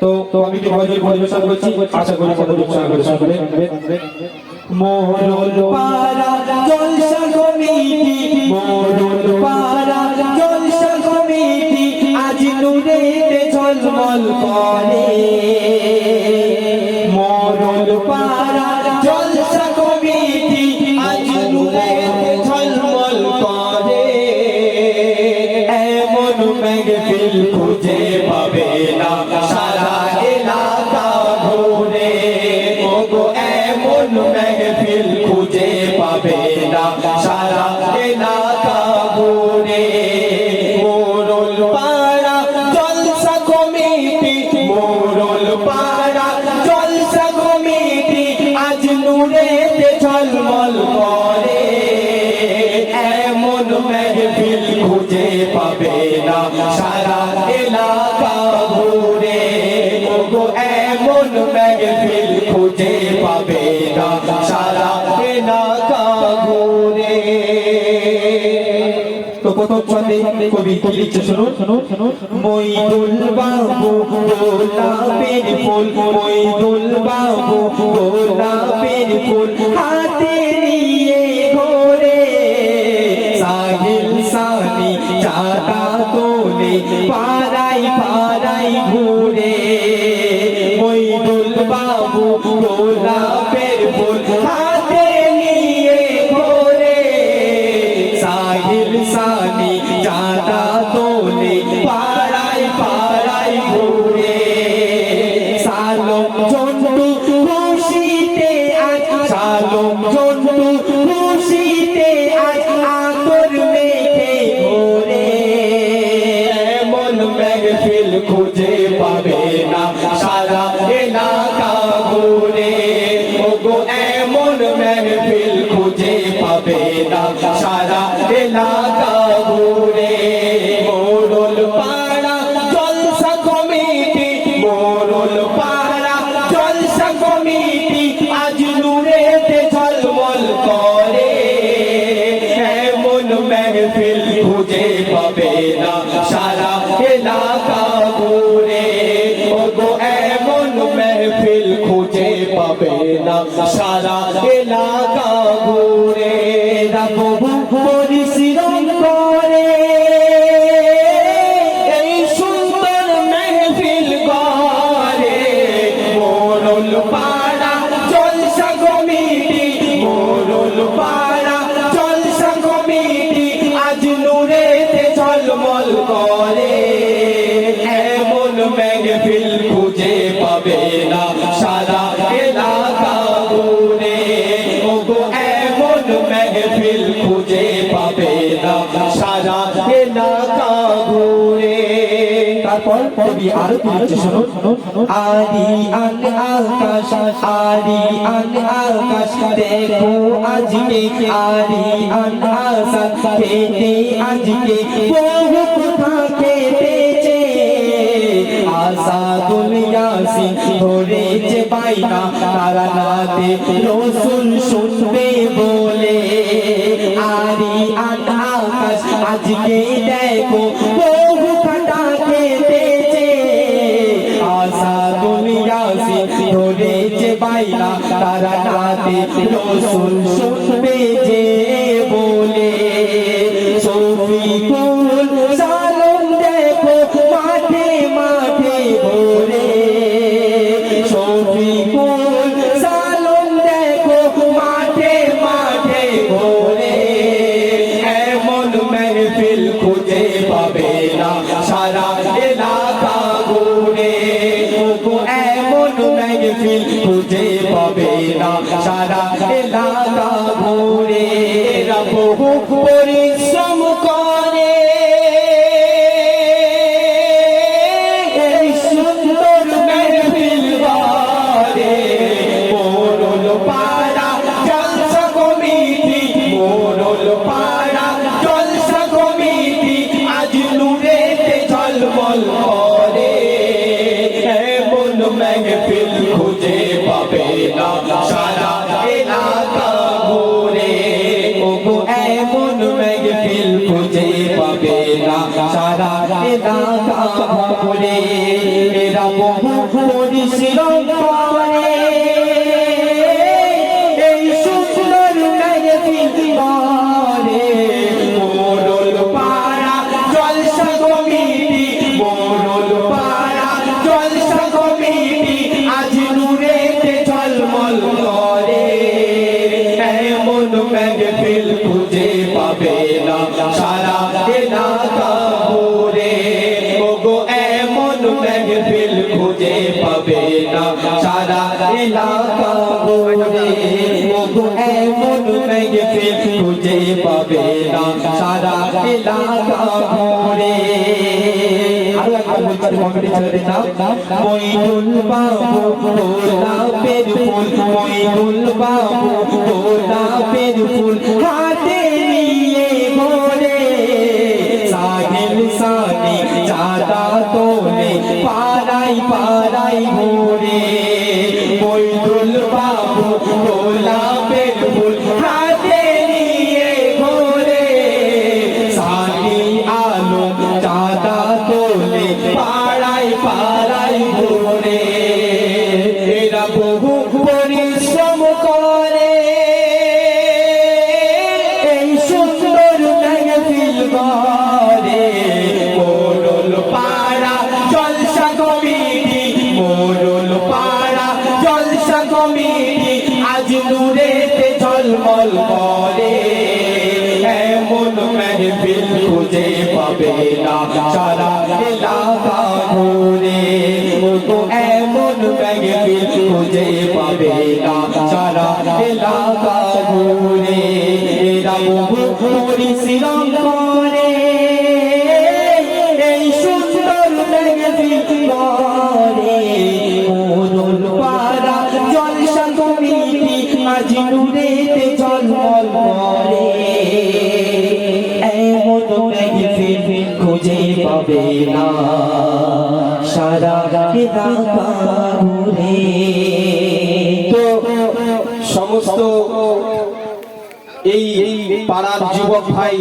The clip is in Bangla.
তো তো আমি গজল পরিবেশন করছি, আশা করি সকলে উৎসাহ করে শুনবে মোরল পারা জলসা কমিটি মোরল পারা জলসা কমিটি আজ নুরেতে ঝলমল করে। মোরল পারা জলসা কমিটি আজ নুরেতে ঝলমল করে। এমন মেঘফিল খুঁজে খুঁজে পাবে না, সারা এলাকা এমন মেহফিল খুঁজে পাবে না, সারা এলাকা তো কবি হাতে নিয়ে हटा না সারা খুঁজে পাবে না সারা এলাকা ঘুরে ওগো এমন খুঁজে পাবে না সারা এলাকা তারপর কবি আরও লিখছে শুনুন আরি আন আকাশ আরি আন আকাশ দেখো আজকে আরি আন আসাদ খেতে আজকে বহু কথা খেতেছে আশা দুনিয়াসি ধরেছে বাইনা তারা নাতে রসুন শুনবে বলে। আরি আন আকাশ আজকে দেখো সালন দেখো মাঠে মাঠে ভোরে। সফিকুল সালন দেখো মাঠে মাঠে ভোরে। এমন মেহফিল খুঁজে পাবে না সারা এলাকা ঘুরে। এমন মেহফিল খুঁজে পাবে না সারা এলাকা ঘুরে। বহু পরিশ্রম করে। ওগো এমন মেহফিল খুঁজে পাবে না। সারা এলাকা ঘুরে এরা বহু পরিশ্রম সারা এলাকা ওগো এমন মেহফিল খুঁজে পাবে না। সারা এলাকা ঘোরে মইনুল বাবু গোলাপের ফুল হাতে নিয়ে ঘোরে। ঘোরে। এরা বহু খুঁজে সারা খুঁজে পাবে না। সারা ঘুরে তো সমস্ত এই পাড়ার যুবক ভাই